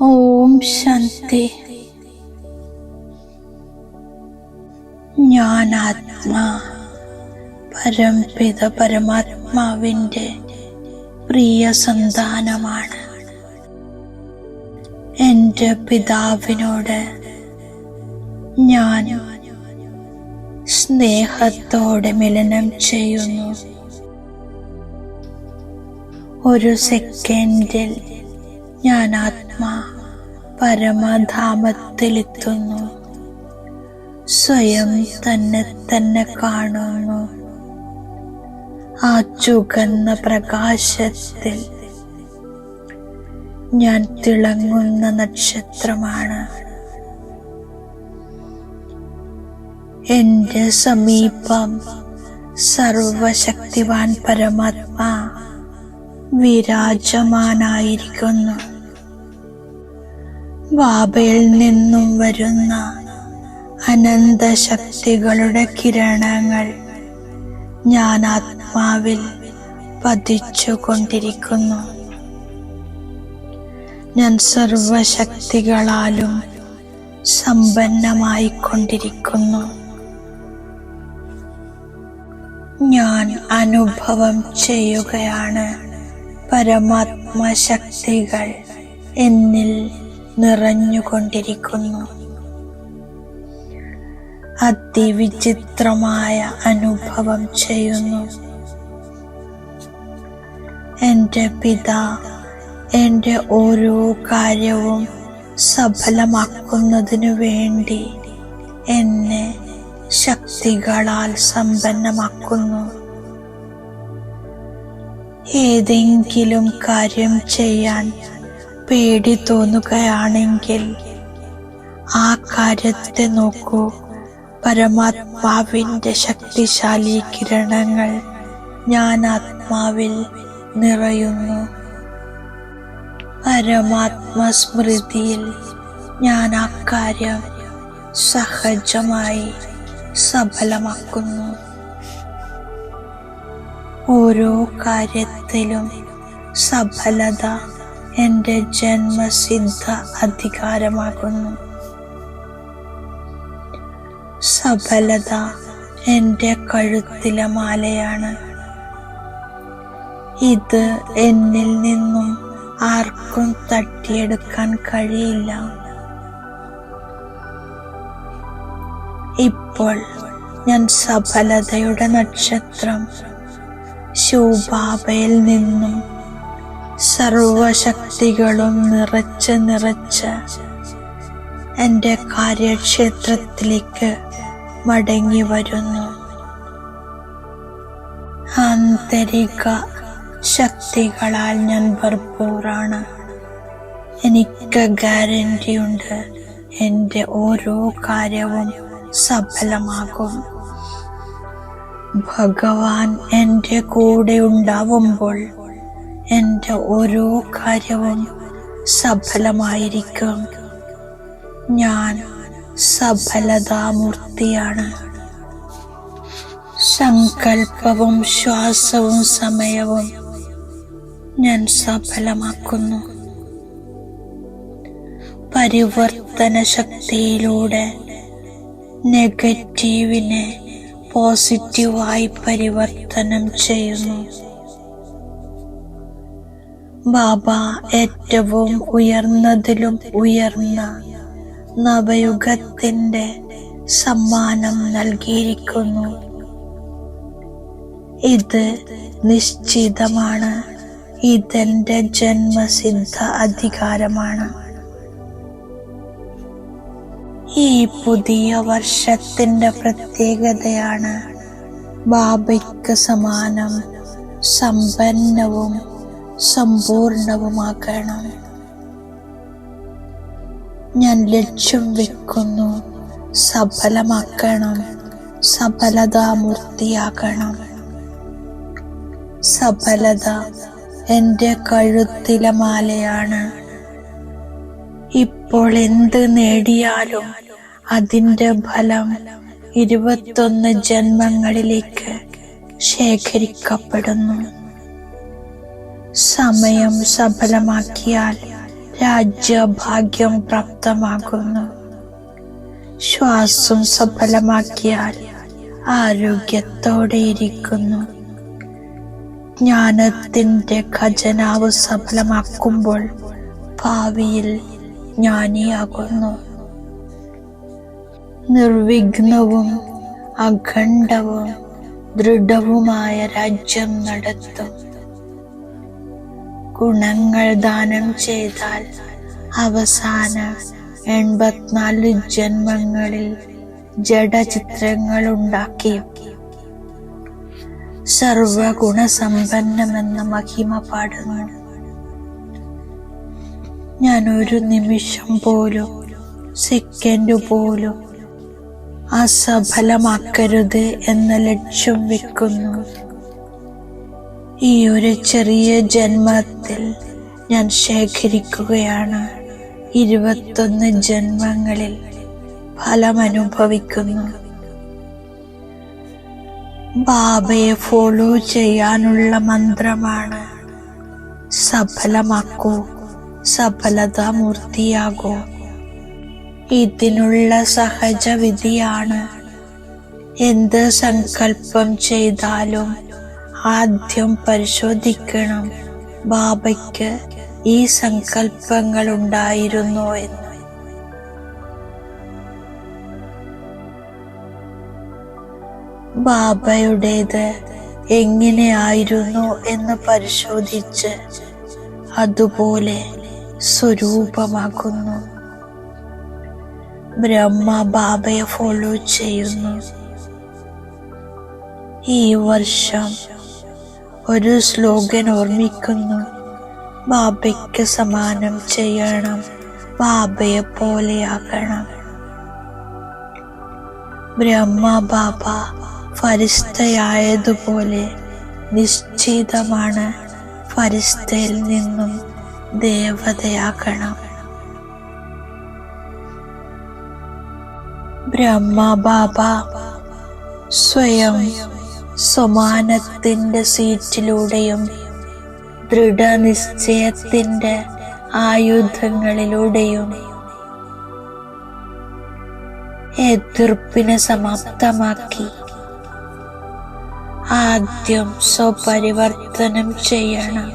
ഓം ശാന്തി. ഞാൻ ആത്മാ പരംപിത പരമാത്മാവിന്റെ പ്രിയ സന്താനമാണ്. എന്റെ പിതാവിനോട് ഞാൻ സ്നേഹത്തോടെ മിലനം ചെയ്യുന്നു. ഒരു സെക്കൻഡിൽ ഞാൻ ആത്മാ പരമധാമത്തിലെത്തുന്നു. സ്വയം തന്നെ തന്നെ കാണുന്നു. ആ ചുകന്ന പ്രകാശത്തിൽ ഞാൻ തിളങ്ങുന്ന നക്ഷത്രമാണ്. എന്റെ സമീപം സർവശക്തിവാൻ പരമാത്മാ വിരാജമാനായിരിക്കുന്നു. ബാബയിൽ നിന്നും വരുന്ന അനന്ത ശക്തികളുടെ കിരണങ്ങൾ ഞാൻ ആത്മാവിൽ പതിച്ചുകൊണ്ടിരിക്കുന്നു. ഞാൻ സർവശക്തികളാലും സമ്പന്നമായിക്കൊണ്ടിരിക്കുന്നു. ഞാൻ അനുഭവം ചെയ്യുകയാണ് പരമാത്മശക്തികൾ എന്നിൽ നിറഞ്ഞുകൊണ്ടിരിക്കുന്നു. അതിവിചിത്രമായ അനുഭവം ചെയ്യുന്നു. എന്റെ പിതാ എന്റെ ഓരോ കാര്യവും സഫലമാക്കുന്നതിനു വേണ്ടി എന്നെ ശക്തികളാൽ സമ്പന്നമാക്കുന്നു. ഏതെങ്കിലും കാര്യം ചെയ്യാൻ പേടി തോന്നുകയാണെങ്കിൽ ആ കാര്യത്തെ നോക്കൂ. പരമാത്മാവിന്റെ ശക്തിശാലി കിരണങ്ങൾ ഞാൻ ആത്മാവിൽ നിറയുന്നു. പരമാത്മസ്മൃതിയിൽ ഞാൻ ആ കാര്യം സഹജമായി സഫലമാക്കുന്നു. ഓരോ കാര്യത്തിലും സഫലത എന്റെ ജന്മസിദ്ധ അധികാരമാകുന്നു. സഫലത എന്റെ കഴുത്തിലെ മാലയാണ്. ഇത് എന്നിൽ നിന്നും ആർക്കും തട്ടിയെടുക്കാൻ കഴിയില്ല. ഇപ്പോൾ ഞാൻ സഫലതയുടെ നക്ഷത്രം ശോഭാബയിൽ നിന്നും സർവശക്തികളും നിറച്ച് നിറച്ച് എന്റെ കാര്യക്ഷേത്രത്തിലേക്ക് മടങ്ങി വരുന്നു. ആന്തരിക ശക്തികളാൽ ഞാൻ ഭർപ്പൂറാണ് എനിക്ക് ഗ്യാരണ്ടിയുണ്ട് എന്റെ ഓരോ കാര്യവും സഫലമാകും. ഭഗവാൻ എന്റെ കൂടെ ഉണ്ടാവുമ്പോൾ എന്റെ ഓരോ കാര്യവും സഫലമായിരിക്കും. ഞാൻ സഫലതാമൂർത്തിയാണ്. സങ്കല്പവും ശ്വാസവും സമയവും ഞാൻ സഫലമാക്കുന്നു. പരിവർത്തന ശക്തിയിലൂടെ നെഗറ്റീവിനെ പോസിറ്റീവായി പരിവർത്തനം ചെയ്യുന്നു. ബാബ ഏറ്റവും ഉയർന്നതിലും ഉയർന്ന നവയുഗത്തിന്റെ സമ്മാനം നൽകിയിരിക്കുന്നു. ഇത് നിശ്ചിതമാണ്. ഇതെന്റെ ജന്മസിദ്ധ അധികാരമാണ്. ഈ പുതിയ വർഷത്തിന്റെ പ്രത്യേകതയാണ് ബാബയ്ക്ക് സമാനം സമ്പന്നവും സമ്പൂർണവുമാക്കണം ഞാൻ ലക്ഷ്യം വെക്കുന്നു സഫലമാക്കണം സഫലതാമൂർത്തിയാക്കണം സഫലത എന്റെ കഴുത്തിലെ മാലയാണ്. ഇപ്പോൾ എന്ത് നേടിയാലും അതിന്റെ ഫലം ഇരുപത്തൊന്ന് ജന്മങ്ങളിലേക്ക് ശേഖരിക്കപ്പെടുന്നു. സമയം സഫലമാക്കിയാൽ രാജ്യഭാഗ്യം പ്രാപ്തമാകുന്നു. ശ്വാസം സഫലമാക്കിയാൽ ആരോഗ്യത്തോടെ ഇരിക്കുന്നു. ജ്ഞാനത്തിന്റെ ഖജനാവ് സഫലമാക്കുമ്പോൾ ഭാവിയിൽ ജ്ഞാനിയാകുന്നു. നിർവിഘ്നവും അഖണ്ഡവും ദൃഢവുമായ രാജ്യം നടത്തും. ഗുണങ്ങൾ ദാനം ചെയ്താൽ അവസാന എൺപത്തിനാല് ജന്മങ്ങളിൽ ജഡചിത്രങ്ങൾ ഉണ്ടാക്കി സർവഗുണസമ്പന്നമെന്ന മഹിമ പാടുന്നു ഞാൻ ഒരു നിമിഷം പോലും സെക്കൻഡ് പോലും അസഫലമാക്കരുത് എന്ന ലക്ഷ്യം വെക്കുന്നു. ഈ ഒരു ചെറിയ ജന്മത്തിൽ ഞാൻ ശേഖരിക്കുകയാണ്. ഇരുപത്തൊന്ന് ജന്മങ്ങളിൽ ഫലമനുഭവിക്കുന്നു ബാബയെ ഫോളോ ചെയ്യാനുള്ള മന്ത്രമാണ് സഫലമാക്കൂ സഫലത മൂർത്തിയാകൂ ഇതിനുള്ള സഹജവിധിയാണ് എന്ത് സങ്കല്പം ചെയ്താലും ആദ്യം പരിശോധിക്കണം. ബാബയ്ക്ക് ഈ സങ്കല്പങ്ങൾ ഉണ്ടായിരുന്നോ എന്ന്. ബാബയുടേത് എങ്ങനെയായിരുന്നു എന്ന് പരിശോധിച്ച് അതുപോലെ സ്വരൂപമാക്കുന്നു. ബ്രഹ്മ ബാബയെ ഫോളോ ചെയ്യുന്നു. ഈ വർഷം ഒരു സ്ലോഗൻ ഓർമ്മിക്കുന്നു. ബാബയ്ക്ക് സമാനം ചെയ്യണം. ബാബയെ പോലെയാകണം. ബ്രഹ്മ ബാബ ഫരിസ്തയായതുപോലെ നിശ്ചിതമാണ് ഫരിസ്തയിൽ നിന്നും ദേവതയാകണം. ബ്രഹ്മ ബാബ സ്വയം സമാനത്തിന്റെ സീറ്റിലൂടെയും ദൃഢനിശ്ചയത്തിന്റെ ആയുധങ്ങളിലൂടെയും എതിർപ്പിനെ സമാപ്തമാക്കി. ആദ്യം സ്വപരിവർത്തനം ചെയ്യണം.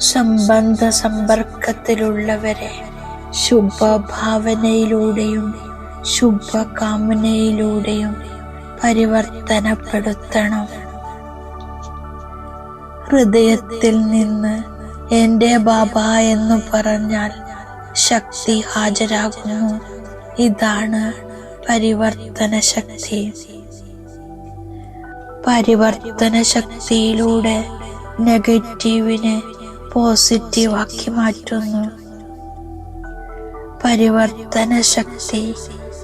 സംബന്ധ സമ്പർക്കത്തിലുള്ളവരെ ശുഭഭാവനയിലൂടെയും ശുഭകാമനയിലൂടെയും പരിവർത്തനപ്പെടുത്തണം. ഹൃദയത്തിൽ നിന്ന് എന്റെ ബാബ എന്ന് പറഞ്ഞാൽ ശക്തി ഹാജരാകുന്നു. ഇതാണ് പരിവർത്തന ശക്തി പരിവർത്തന ശക്തിയിലൂടെ നെഗറ്റീവിനെ പോസിറ്റീവാക്കി മാറ്റുന്നു. പരിവർത്തന ശക്തി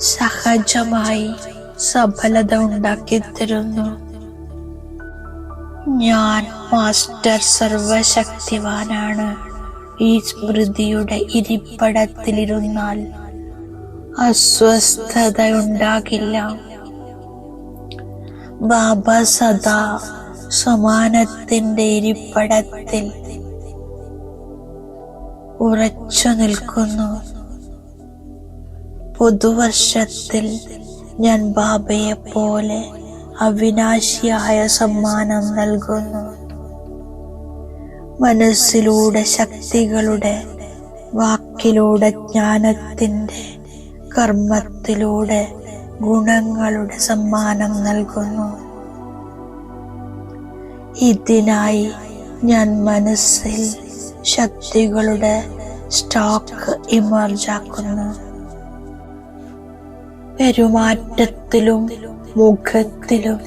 സഹജമായി സഫലത ഉണ്ടാക്കി തരുന്നു ഞാൻ മാസ്റ്റർ സർവശക്തിവാനാണ്. ഈ സ്മൃതിയുടെ ഇരിപ്പടത്തിലിരുന്നാൽ അസ്വസ്ഥത ഉണ്ടാകില്ല ബാബ സദാ സമാനത്തിന്റെ ഇരിപ്പടത്തിൽ ഉറച്ചു നിൽക്കുന്നു പുതുവർഷത്തിൽ ഞാൻ ബാബയെ പോലെ അവിനാശിയായ സമ്മാനം നൽകുന്നു. മനസ്സിലൂടെ ശക്തികളുടെ വാക്കിലൂടെ ജ്ഞാനത്തിന്റെ കർമ്മത്തിലൂടെ ഗുണങ്ങളുടെ സമ്മാനം നൽകുന്നു. ഇതിനായി ഞാൻ മനസ്സിൽ ശക്തികളുടെ സ്റ്റോക്ക് ഇമർജാക്കുന്നു പെരുമാറ്റത്തിലും മുഖത്തിലും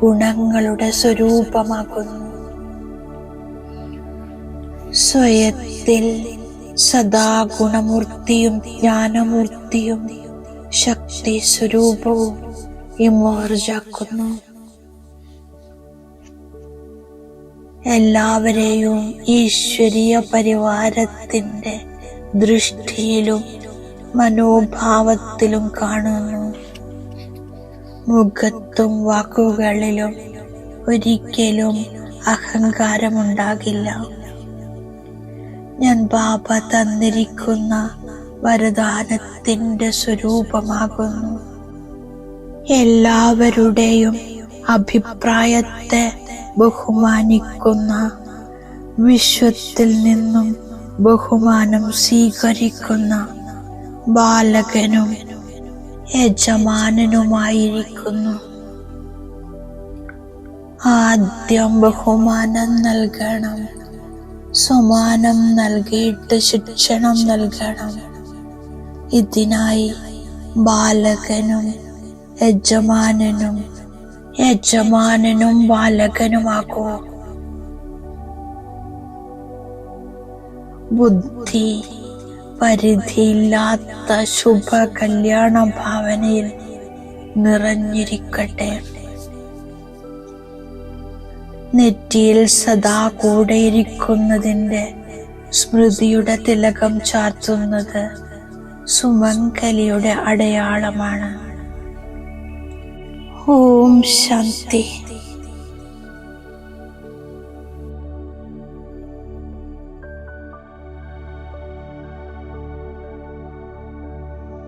ഗുണങ്ങളുടെ സ്വരൂപമാകുന്നു. സ്വയത്തിൽ സദാ ഗുണമൂർത്തിയും ജ്ഞാനമൂർത്തിയും ശക്തി സ്വരൂപവും ഇമോർജാക്കുന്നു എല്ലാവരെയും ഈശ്വരീയ പരിവാരത്തിന്റെ ദൃഷ്ടിയിലും മനോഭാവത്തിലും കാണുന്നു. മുഖത്തും വാക്കുകളിലും ഒരിക്കലും അഹങ്കാരമുണ്ടാകില്ല. ഞാൻ ബാബ തന്നിരിക്കുന്ന വരദാനത്തിന്റെ സ്വരൂപമാകുന്നു. എല്ലാവരുടെയും അഭിപ്രായത്തെ ബഹുമാനിക്കുന്ന വിശ്വത്തിൽ നിന്നും ബഹുമാനം സ്വീകരിക്കുന്ന ബാലകനും യജമാനനുമായിരിക്കുന്നു. ആദ്യം ബഹുമാനം നൽകണം സമാനം നൽകിയിട്ട് ശിക്ഷണം നൽകണം. ഇതിനായി ബാലകനും യജമാനനും യജമാനനും ബാലകനുമാകൂ. ബുദ്ധി പരിധിയില്ലാത്ത ശുഭ കല്യാണ ഭാവനയിൽ നിറഞ്ഞിരിക്കട്ടെ. നെറ്റിയിൽ സദാ കൂടെയിരിക്കുന്നതിന്റെ സ്മൃതിയുടെ തിലകം ചാർത്തുന്നത് സുമംഗലിയുടെ അടയാളമാണ്. ഓം ശാന്തി.